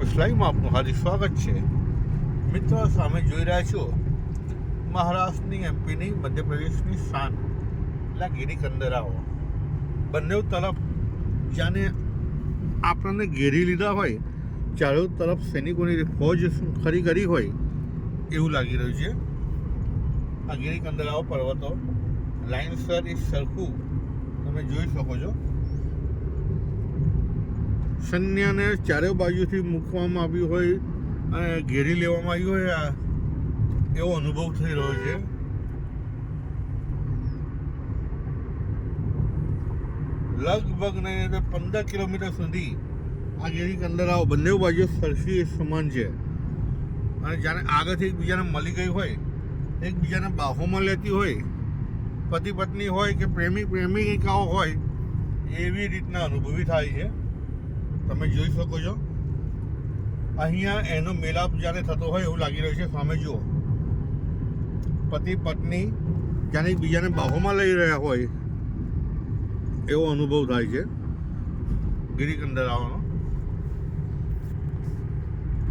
લાઈવમાં આપનું હાર્દિક સ્વાગત છે. મિત્રો સામે જોઈ રહ્યા છો, મહારાષ્ટ્રની એમપીની મધ્યપ્રદેશની શાન. એટલે ગીરી કંદરાઓ. બંને તરફ જાણે આપણને ઘેરી લીધા હોય, ચારો તરફ સૈનિકોની ફોજ ખરી કરી હોય, એવું લાગી રહ્યું છે. આ ગીરી કંદરાઓ પર્વતો, લાઇનસર એ સરખું તમે જોઈ શકો છો. સૈન્યને ચારે બાજુથી મૂકવામાં આવ્યું હોય અને ઘેરી લેવામાં આવ્યું હોય, આ એવો અનુભવ થઈ રહ્યો છે. લગભગ નહીં તો પંદર કિલોમીટર સુધી આ ઘેરી અંદર આવો બંને બાજુ સરખી સમાન છે. અને જ્યારે આગળથી એકબીજાને મળી ગઈ હોય, એકબીજાને બાહોમાં લેતી હોય પતિ પત્ની હોય કે પ્રેમી પ્રેમિકાઓ હોય, એવી રીતના અનુભવી થાય છે. તમે જોઈ શકો છો. અહીંયા એનો મેલાપ જ્યારે થતો હોય એવું લાગી રહ્યું છે. સામે જુઓ. પતિ પત્ની જાણે બીજાને બાહોમાં લઈ રહ્યા હોય એવો અનુભવ થાય છે. ગિરિકંદરાવાનો